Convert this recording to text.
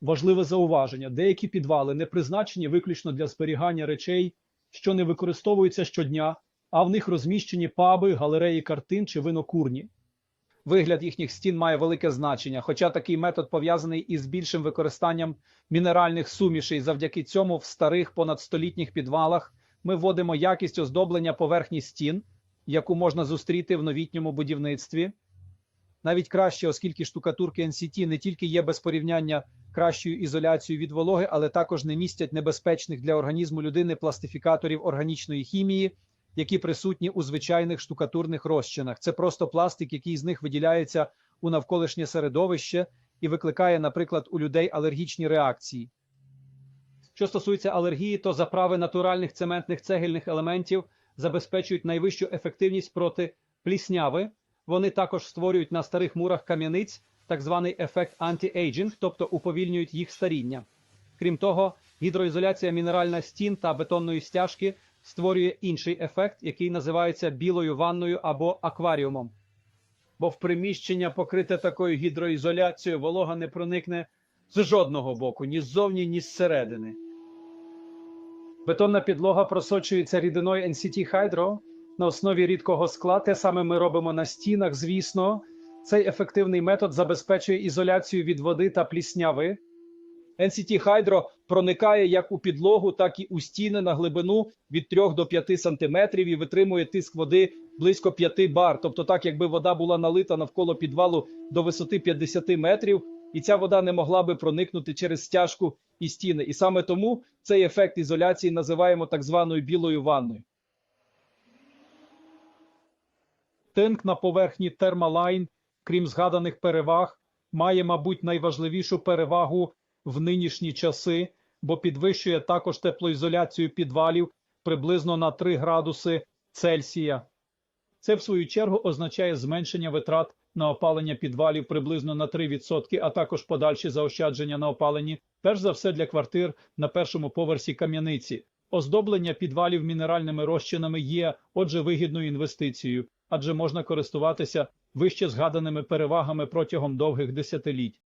Важливе зауваження: деякі підвали не призначені виключно для зберігання речей, що не використовуються щодня, а в них розміщені паби, галереї картин чи винокурні. Вигляд їхніх стін має велике значення, хоча такий метод пов'язаний із більшим використанням мінеральних сумішей. Завдяки цьому в старих понадстолітніх підвалах ми вводимо якість оздоблення поверхні стін, яку можна зустріти в новітньому будівництві. Навіть краще, оскільки штукатурки NCT не тільки є без порівняння кращою ізоляцією від вологи, але також не містять небезпечних для організму людини пластифікаторів органічної хімії, які присутні у звичайних штукатурних розчинах. Це просто пластик, який з них виділяється у навколишнє середовище і викликає, наприклад, у людей алергічні реакції. Що стосується алергії, то заправи натуральних цементних цегельних елементів забезпечують найвищу ефективність проти плісняви. Вони також створюють на старих мурах кам'яниць так званий ефект анті-ейджинг, тобто уповільнюють їх старіння. Крім того, гідроізоляція мінеральна стін та бетонної стяжки створює інший ефект, який називається білою ванною або акваріумом. Бо в приміщення, покрите такою гідроізоляцією, волога не проникне з жодного боку, ні ззовні, ні зсередини. Бетонна підлога просочується рідиною NCT Hydro на основі рідкого скла. Те саме ми робимо на стінах, звісно. Цей ефективний метод забезпечує ізоляцію від води та плісняви. NCT Hydro проникає як у підлогу, так і у стіни на глибину від 3 до 5 см і витримує тиск води близько 5 бар. Тобто, так якби вода була налита навколо підвалу до висоти 50 метрів, і ця вода не могла би проникнути через стяжку і стіни. І саме тому цей ефект ізоляції називаємо так званою білою ванною. Тинк на поверхні термалайн, крім згаданих переваг, має, мабуть, найважливішу перевагу в нинішні часи, бо підвищує також теплоізоляцію підвалів приблизно на 3 градуси Цельсія. Це, в свою чергу, означає зменшення витрат на опалення підвалів приблизно на 3%, а також подальші заощадження на опаленні, перш за все для квартир на першому поверсі кам'яниці. Оздоблення підвалів мінеральними розчинами є, отже, вигідною інвестицією, адже можна користуватися вище згаданими перевагами протягом довгих десятиліть.